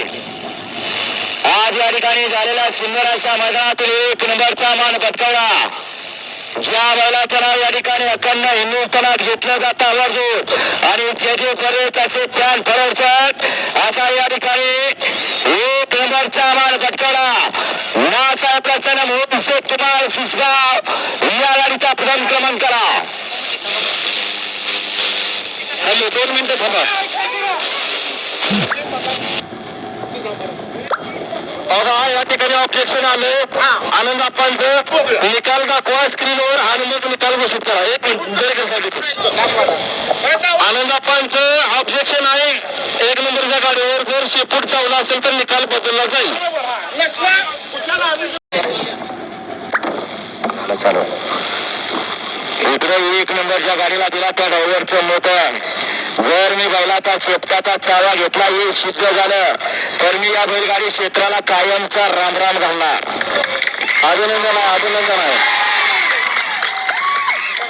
होते आज या ठिकाणी झालेल्या सुंदर अशा मैदानातील एक नंबरचा मान पटकावला. ज्या बैलाचं नाव या ठिकाणी अखंड हिंदुस्थानात घेतलं जातं आवर्जून. आणि जे जे पर्यंत असे त्यान फरवतात असा या ठिकाणी एक नंबरचा मान पटकावला. नासा प्रसन्न मोहन शेख कुमार सुसगाव या गाडीचा प्रथम क्रमांक करा दोन मिनिटं थांबा. बघा या ठिकाणी ऑब्जेक्शन आले. आनंद आप्पांचं निकाल दाखवा स्क्रीनवर आणि मग निकाल घोषित करा. एक आनंद आप्पांचं ऑब्जेक्शन आहे. एक नंबरच्या गाडीवर जर शेपूट चावला असेल तर निकाल बदलला जाईल. चालू. एक नंबरच्या गाडीला दिला त्या ड्रायव्हरचं मत जर मी बैलाचा शेपटाचा चावा घेतला हे सिद्ध झालं तर मी या बैलगाडी क्षेत्राला कायमचा रामराम घालणार. अभिनंदन आहे अभिनंदन आहे.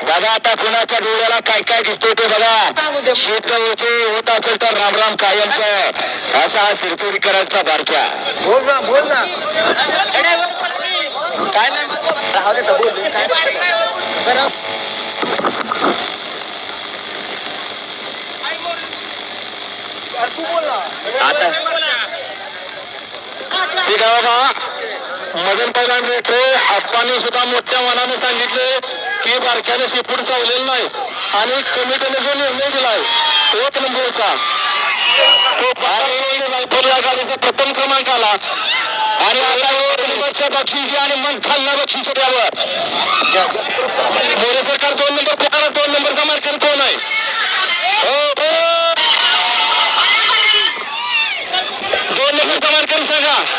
दादा आता कुणाच्या डोळ्याला काय काय दिसतंय ते बघा. शेत होते होत असेल तर रामराम कायमचं असा हा सिरसोडीकरांचा बारक्या. बोल ना बोल ना. काय नाही राहू दे तर बोल काय तू बोल ना आता. ठीक आहे बाबा मदन पैलवान रेटरे आप्पांनी सुद्धा मोठ्या मनाने सांगितले की बारक्याने शिपूड चावलेलं नाही. आणि कमिटीने जो निर्णय दिलाय एक नंबरचा. तो रायपूर या गाडीचा प्रथम क्रमांक आला. आणि आता एक बक्षीस आणि मन खालना बक्षीस त्यावर मोरे सरकार दोन नंबर पुकारा हो. दोन नंबरचा मार्कर सांगा